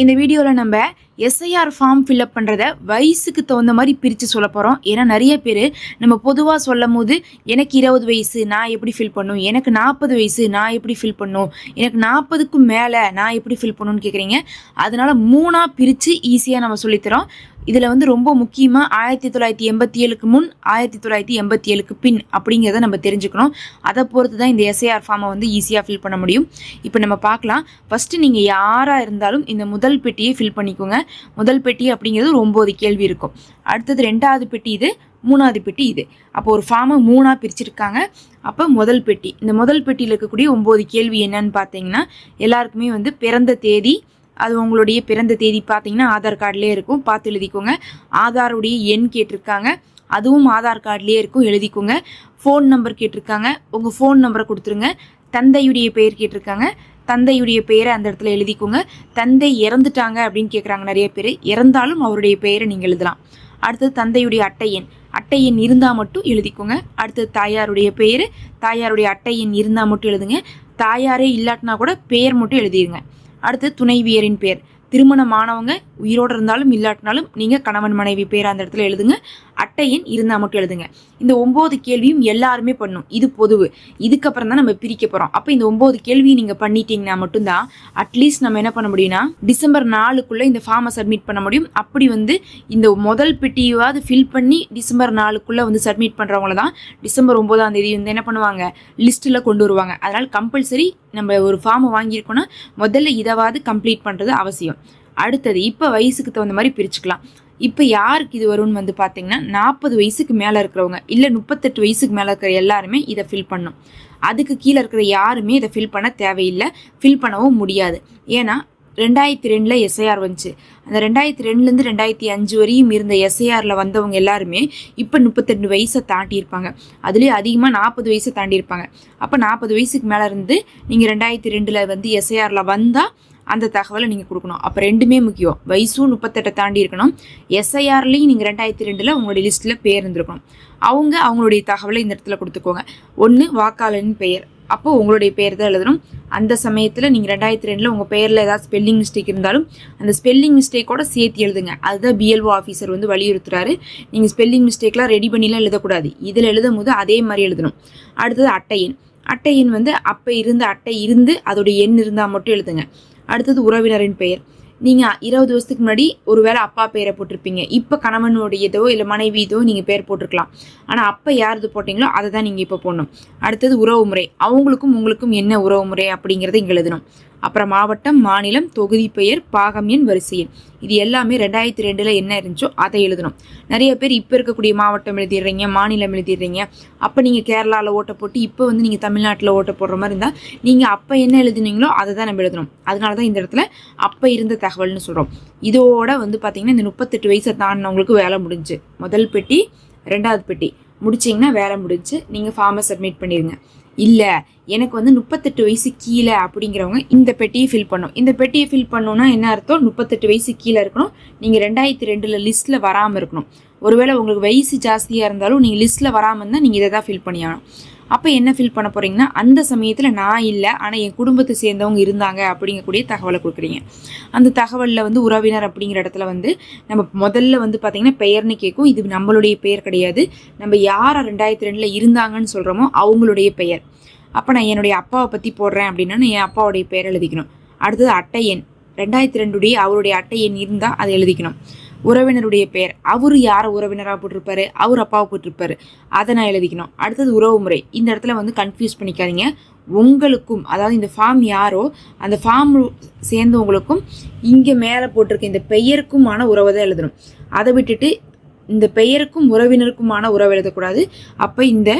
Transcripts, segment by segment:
இந்த வீடியோவில் நம்ம எஸ்ஐஆர் ஃபார்ம் ஃபில்அப் பண்ணுறத வயசுக்கு தகுந்த மாதிரி பிரித்து சொல்ல போகிறோம் ஏன்னா நிறைய பேர் நம்ம பொதுவாக சொல்லும் போது எனக்கு இருபது வயசு நான் எப்படி ஃபில் பண்ணும்? எனக்கு நாற்பது வயசு நான் எப்படி ஃபில் பண்ணும்? எனக்கு நாற்பதுக்கும் மேலே நான் எப்படி ஃபில் பண்ணணும்னு கேட்குறீங்க அதனால் மூணாக பிரித்து ஈஸியாக நம்ம சொல்லித்தரோம். இதில் வந்து ரொம்ப முக்கியமாக ஆயிரத்தி தொள்ளாயிரத்தி எண்பத்தி ஏழுக்கு முன் ஆயிரத்தி தொள்ளாயிரத்தி எண்பத்தி ஏழுக்கு பின் அப்படிங்கிறத நம்ம தெரிஞ்சுக்கணும். அதை பொறுத்து தான் இந்த எஸ்ஐஆர் ஃபார்மை வந்து ஈஸியாக ஃபில் பண்ண முடியும். இப்போ நம்ம பார்க்கலாம். ஃபஸ்ட்டு நீங்கள் யாராக இருந்தாலும் இந்த முதல் பெட்டியை ஃபில் பண்ணிக்கோங்க. முதல் பெட்டி அப்படிங்கிறது ஒரு ஒம்பது கேள்வி இருக்கும். அடுத்தது ரெண்டாவது பெட்டி இது மூணாவது பெட்டி இது. அப்போ ஒரு ஃபார்மை மூணாக பிரிச்சிருக்காங்க. அப்போ முதல் பெட்டி. இந்த முதல் பெட்டியில் இருக்கக்கூடிய ஒம்பது கேள்வி என்னன்னு பார்த்தீங்கன்னா எல்லாருக்குமே வந்து பிறந்த தேதி அது உங்களுடைய பிறந்த தேதி பார்த்தீங்கன்னா ஆதார் கார்டுலேயே இருக்கும். பார்த்து எழுதிக்கோங்க. ஆதாருடைய எண் கேட்டிருக்காங்க. அதுவும் ஆதார் கார்டிலே இருக்கும். எழுதிக்கோங்க. ஃபோன் நம்பர் கேட்டிருக்காங்க. உங்கள் ஃபோன் நம்பரை கொடுத்துருங்க. தந்தையுடைய பெயர் கேட்டிருக்காங்க. தந்தையுடைய பெயரை அந்த இடத்துல எழுதிக்கோங்க. தந்தை இறந்துட்டாங்க அப்படின்னு கேட்குறாங்க நிறைய பேர். இறந்தாலும் அவருடைய பெயரை நீங்கள் எழுதலாம். அடுத்தது தந்தையுடைய அட்டை எண். அட்டை எண் இருந்தால் மட்டும் எழுதிக்கோங்க. அடுத்தது தாயாருடைய பெயர். தாயாருடைய அட்டை எண் இருந்தால் மட்டும் எழுதுங்க. தாயாரே இல்லாட்டினா கூட பெயர் மட்டும் எழுதிடுங்க அடுத்து துணைவியரின் பேர். திருமணமானவங்க உயிரோடு இருந்தாலும் இல்லாட்டினாலும் நீங்கள் கணவன் மனைவி பேர் அந்த இடத்துல எழுதுங்க. அட்டையின் இருந்தால் மட்டும் எழுதுங்க. இந்த ஒம்பது கேள்வியும் எல்லாருமே பண்ணும். இது பொதுவு. இதுக்கப்புறம் தான் நம்ம பிரிக்க போகிறோம் அப்போ இந்த ஒம்பது கேள்வியும் நீங்கள் பண்ணிட்டீங்கன்னா மட்டும்தான் அட்லீஸ்ட் நம்ம என்ன பண்ண முடியும்னா டிசம்பர் நாலுக்குள்ளே இந்த ஃபார்மை சப்மிட் பண்ண முடியும். அப்படி வந்து இந்த முதல் பெட்டியாவது ஃபில் பண்ணி டிசம்பர் நாலுக்குள்ளே வந்து சப்மிட் பண்ணுறவங்கள தான் டிசம்பர் ஒம்பதாம் தேதி வந்து என்ன பண்ணுவாங்க? லிஸ்ட்டில் கொண்டு வருவாங்க. அதனால் கம்பல்சரி நம்ம ஒரு ஃபார்மை வாங்கியிருக்கோன்னா முதல்ல இதாவது கம்ப்ளீட் பண்ணுறது அவசியம். அடுத்தது இப்போ வயசுக்கு தகுந்த மாதிரி பிரிச்சுக்கலாம். இப்போ யாருக்கு இது வரும்னு வந்து பார்த்தீங்கன்னா நாற்பது வயசுக்கு மேலே இருக்கிறவங்க இல்லை முப்பத்தெட்டு வயசுக்கு மேலே இருக்கிற எல்லாருமே இதை ஃபில் பண்ணும். அதுக்கு கீழே இருக்கிற யாருமே இதை ஃபில் பண்ண தேவையில்லை. ஃபில் பண்ணவும் முடியாது. ஏன்னா ரெண்டாயிரத்தி ரெண்டில் எஸ்ஐஆர் வந்துச்சு. அந்த ரெண்டாயிரத்தி ரெண்டுலேருந்து ரெண்டாயிரத்தி அஞ்சு வரையும் இருந்த எஸ்ஐஆரில் வந்தவங்க எல்லாருமே இப்போ முப்பத்தெண்டு வயசை தாண்டியிருப்பாங்க அதுலேயும் அதிகமாக நாற்பது வயசை தாண்டியிருப்பாங்க அப்போ நாற்பது வயசுக்கு மேலே இருந்து நீங்கள் ரெண்டாயிரத்தி ரெண்டில் வந்து எஸ்ஐஆரில் வந்தால் அந்த தகவலை நீங்கள் கொடுக்கணும். அப்போ ரெண்டுமே முக்கியம். வயசும் முப்பத்தெட்டை தாண்டி இருக்கணும். எஸ்ஐஆர்லேயும் நீங்கள் ரெண்டாயிரத்தி ரெண்டில் உங்களுடைய லிஸ்ட்டில் பேர் இருந்திருக்கணும் அவங்க அவங்களுடைய தகவலை இந்த இடத்துல கொடுத்துக்கோங்க. ஒன்று வாக்காளரின் பெயர். அப்போது உங்களுடைய பெயர் தான் எழுதணும். அந்த சமயத்தில் நீங்கள் ரெண்டாயிரத்தி ரெண்டில் உங்கள் பெயரில் ஏதாவது ஸ்பெல்லிங் மிஸ்டேக் இருந்தாலும் அந்த ஸ்பெல்லிங் மிஸ்டேக்கோட சேர்த்து எழுதுங்க. அதுதான் பிஎல்ஓ ஆஃபீஸர் வந்து வலியுறுத்துறாரு. நீங்கள் ஸ்பெல்லிங் மிஸ்டேக்லாம் ரெடி பண்ணிலாம் எழுதக்கூடாது. இதில் எழுதும் போது அதே மாதிரி எழுதணும். அடுத்தது அட்டையின். அட்டையின் வந்து அப்போ இருந்த அட்டை இருந்து அதோடைய எண் இருந்தால் மட்டும் எழுதுங்க. அடுத்தது உறவினரின் பெயர். நீங்கள் இருபது வருஷத்துக்கு முன்னாடி ஒரு வேளை அப்பா பேரை போட்டிருப்பீங்க. இப்போ கணவனுடையதோ இல்லை மனைவி இதோ நீங்கள் பேர் போட்டிருக்கலாம். ஆனால் அப்போ யாரது போட்டிங்களோ அதை தான் நீங்கள் இப்போ போடணும். அடுத்தது உறவு முறை அவங்களுக்கும் உங்களுக்கும் என்ன உறவு முறை அப்படிங்கிறத இங்கே எழுதணும். அப்புறம் மாவட்டம் மாநிலம் தொகுதி பெயர் பாகம் எண் வரிசை எண் இது எல்லாமே ரெண்டாயிரத்தி ரெண்டில் என்ன இருந்துச்சோ அதை எழுதணும். நிறைய பேர் இப்போ இருக்கக்கூடிய மாவட்டம் எழுதிடுறீங்க மாநிலம் எழுதிடுறீங்க. அப்போ நீங்கள் கேரளாவில் ஓட்ட போட்டு இப்போ வந்து நீங்கள் தமிழ்நாட்டில் ஓட்ட போடுற மாதிரி இருந்தால் நீங்கள் அப்போ என்ன எழுதுனீங்களோ அதை தான் நம்ம எழுதணும். அதனால தான் இந்த இடத்துல அப்போ இருந்த தகவல்னு சொல்கிறோம் இதோட வந்து பார்த்திங்கன்னா இந்த முப்பத்தெட்டு வயசை தாண்டினவங்களுக்கு வேலை முடிஞ்சு. முதல் பெட்டி ரெண்டாவது பெட்டி. முடிச்சிங்கன்னா வேலை முடிஞ்சு. நீங்கள் ஃபார்மை சப்மிட் பண்ணிடுங்க இல்லை எனக்கு வந்து முப்பத்தெட்டு வயசு கீழே அப்படிங்கிறவங்க இந்த பெட்டியை ஃபில் பண்ணும் இந்த பெட்டியை ஃபில் பண்ணோன்னா என்ன அர்த்தம்? முப்பத்தெட்டு வயசு கீழே இருக்கணும். நீங்கள் ரெண்டாயிரத்தி ரெண்டில் லிஸ்ட்டில் வராமல் இருக்கணும். ஒருவேளை உங்களுக்கு வயசு ஜாஸ்தியாக இருந்தாலும் நீங்கள் லிஸ்ட்டில் வராமல் இருந்தால் நீங்கள் இதை தான் ஃபில் பண்ணியாகணும் அப்போ என்ன ஃபில் பண்ண போகிறீங்கன்னா அந்த சமயத்தில் நான் இல்லை ஆனால் என் குடும்பத்தை சேர்ந்தவங்க இருந்தாங்க அப்படிங்கக்கூடிய தகவலை கொடுக்குறீங்க. அந்த தகவலில் வந்து உறவினர் அப்படிங்கிற இடத்துல வந்து நம்ம முதல்ல வந்து பார்த்திங்கன்னா பெயர்னு கேட்கும். இது நம்மளுடைய பெயர் கிடையாது. நம்ம யாரை ரெண்டாயிரத்தி ரெண்டில் இருந்தாங்கன்னு சொல்கிறோமோ அவங்களுடைய பெயர். அப்போ நான் என்னுடைய அப்பாவை பற்றி போடுறேன் அப்படின்னா நான் என் அப்பாவுடைய பெயர் எழுதிக்கணும். அடுத்தது அட்டை எண். ரெண்டாயிரத்தி ரெண்டுடைய அவருடைய அட்டை எண் இருந்தால் அதை எழுதிக்கணும். உறவினருடைய பெயர் அவர் யாரை உறவினராக போட்டிருப்பாரு? அவர் அப்பாவை போட்டிருப்பாரு. அதை நான் எழுதிக்கணும். அடுத்தது உறவு முறை. இந்த இடத்துல வந்து கன்ஃபியூஸ் பண்ணிக்காதீங்க. உங்களுக்கும் அதாவது இந்த ஃபார்ம் யாரோ அந்த ஃபார்ம் சேர்ந்தவங்களுக்கும் இங்கே மேலே போட்டிருக்க இந்த பெயருக்குமான உறவை தான் எழுதணும். அதை விட்டுட்டு இந்த பெயருக்கும் உறவினருக்குமான உறவு எழுதக்கூடாது. அப்போ இந்த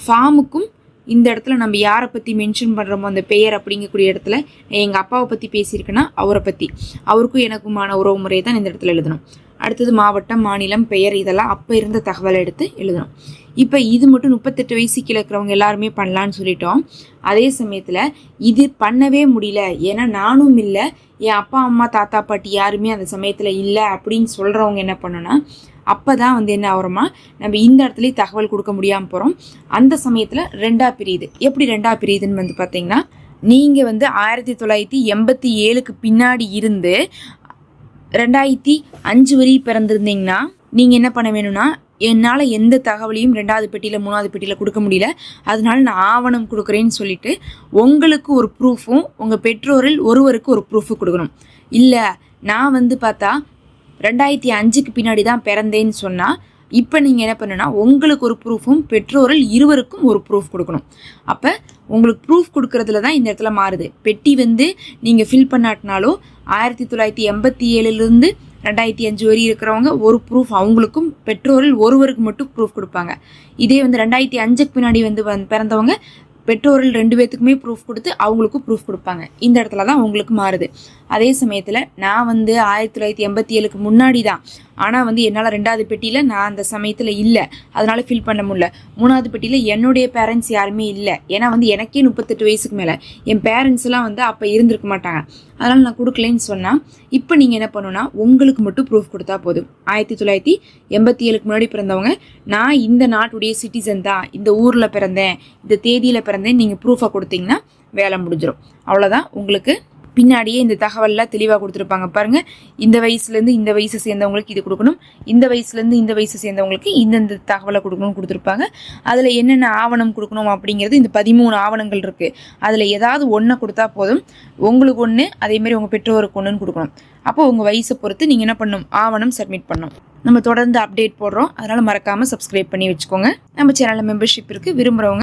ஃபார்முக்கும் இந்த இடத்துல நம்ம யாரை பற்றி மென்ஷன் பண்ணுறோமோ அந்த பெயர் அப்படிங்கக்கூடிய இடத்துல எங்கள் அப்பாவை பற்றி பேசியிருக்கேன்னா அவரை பற்றி அவருக்கும் எனக்குமான உறவு முறையை தான் இந்த இடத்துல எழுதணும். அடுத்தது மாவட்டம் மாநிலம் பெயர் இதெல்லாம் அப்போ இருந்த தகவலை எடுத்து எழுதணும். இப்போ இது மட்டும் முப்பத்தெட்டு வயசுக்கு இருக்கிறவங்க எல்லாருமே பண்ணலான்னு சொல்லிட்டோம். அதே சமயத்தில் இது பண்ணவே முடியல. ஏன்னா நானும் இல்லை என் அப்பா அம்மா தாத்தா பாட்டி யாருமே அந்த சமயத்தில் இல்லை அப்படின்னு சொல்கிறவங்க என்ன பண்ணோன்னா அப்போ தான் வந்து என்ன ஆகிறோமா நம்ம இந்த இடத்துலையும் தகவல் கொடுக்க முடியாமல் போகிறோம் அந்த சமயத்தில் ரெண்டாக பிரியுது. எப்படி ரெண்டாக பிரியுதுன்னு வந்து பார்த்திங்கன்னா நீங்கள் வந்து ஆயிரத்தி தொள்ளாயிரத்தி எண்பத்தி ஏழுக்கு பின்னாடி இருந்து ரெண்டாயிரத்தி அஞ்சு வரை பிறந்திருந்தீங்கன்னா நீங்கள் என்ன பண்ண வேணும்னா என்னால் எந்த தகவலையும் ரெண்டாவது பெட்டியில் மூணாவது பெட்டியில் கொடுக்க முடியல. அதனால நான் ஆவணம் கொடுக்குறேன்னு சொல்லிட்டு உங்களுக்கு ஒரு ப்ரூஃபும் உங்கள் பெற்றோரில் ஒருவருக்கு ஒரு ப்ரூஃபு கொடுக்கணும். இல்லை நான் வந்து பார்த்தா ரெண்டாயிரத்தி அஞ்சுக்கு பின்னாடி தான் பிறந்தேன்னு சொன்னால் இப்போ நீங்கள் என்ன பண்ணுன்னா உங்களுக்கு ஒரு ப்ரூஃபும் பெற்றோரில் இருவருக்கும் ஒரு ப்ரூஃப் கொடுக்கணும். அப்போ உங்களுக்கு ப்ரூஃப் கொடுக்கறதுல தான் இந்த இடத்துல மாறுது. பெட்டி வந்து நீங்கள் ஃபில் பண்ணாட்டினாலும் ஆயிரத்தி தொள்ளாயிரத்தி எண்பத்தி ஏழுலேருந்து ரெண்டாயிரத்தி அஞ்சு வரை இருக்கிறவங்க ஒரு ப்ரூஃப் அவங்களுக்கும் பெற்றோரில் ஒருவருக்கு மட்டும் ப்ரூஃப் கொடுப்பாங்க. இதே வந்து ரெண்டாயிரத்தி அஞ்சுக்கு பின்னாடி வந்து வந்து பிறந்தவங்க பெற்றோரில் ரெண்டு பேத்துக்குமே ப்ரூஃப் கொடுத்து அவங்களுக்கும் ப்ரூஃப் கொடுப்பாங்க. இந்த இடத்துல தான் உங்களுக்கு மாறுது. அதே சமயத்தில் நான் வந்து ஆயிரத்தி தொள்ளாயிரத்தி எண்பத்தி ஏழுக்கு முன்னாடி தான் ஆனால் வந்து என்னால் ரெண்டாவது பெட்டியில் நான் அந்த சமயத்தில் இல்லை. அதனால் ஃபில் பண்ண முடியல. மூணாவது பெட்டியில் என்னுடைய பேரண்ட்ஸ் யாருமே இல்லை. ஏன்னா வந்து எனக்கே முப்பத்தெட்டு வயசுக்கு மேலே. என் பேரண்ட்ஸ்லாம் வந்து அப்போ இருந்திருக்க மாட்டாங்க. அதனால் நான் கொடுக்கலன்னு சொன்னால் இப்போ நீங்கள் என்ன பண்ணுன்னா உங்களுக்கு மட்டும் ப்ரூஃப் கொடுத்தா போதும். ஆயிரத்தி தொள்ளாயிரத்தி எண்பத்தி ஏழுக்கு முன்னாடி பிறந்தவங்க நான் இந்த நாட்டுடைய சிட்டிசன் தான். இந்த ஊரில் பிறந்தேன். இந்த தேதியில் பிறந்தேன். நீங்கள் ப்ரூஃபாக கொடுத்தீங்கன்னா வேலை முடிஞ்சிடும் அவ்வளோதான் உங்களுக்கு பின்னாடியே இந்த தகவல்லாம் தெளிவாக கொடுத்துருப்பாங்க. பாருங்கள் இந்த வயசுலேருந்து இந்த வயசு சேர்ந்தவங்களுக்கு இது கொடுக்கணும் இந்த வயசுலேருந்து இந்த வயசு சேர்ந்தவங்களுக்கு இந்தந்த தகவலை கொடுக்கணும்னு கொடுத்துருப்பாங்க. அதில் என்னென்ன ஆவணம் கொடுக்கணும் அப்படிங்கிறது இந்த பதிமூணு ஆவணங்கள் இருக்குது அதில் ஏதாவது ஒன்றை கொடுத்தா போதும். உங்களுக்கு ஒன்று அதேமாரி உங்கள் பெற்றோருக்கு ஒன்றுன்னு கொடுக்கணும். அப்போ உங்கள் வயசை பொறுத்து நீங்கள் என்ன பண்ணணும் ஆவணம் சப்மிட் பண்ணணும் நம்ம தொடர்ந்து அப்டேட் போடுறோம். அதனால் மறக்காமல் சப்ஸ்கிரைப் பண்ணி வச்சுக்கோங்க. நம்ம சேனலில் மெம்பர்ஷிப் இருக்குது விரும்புகிறவங்க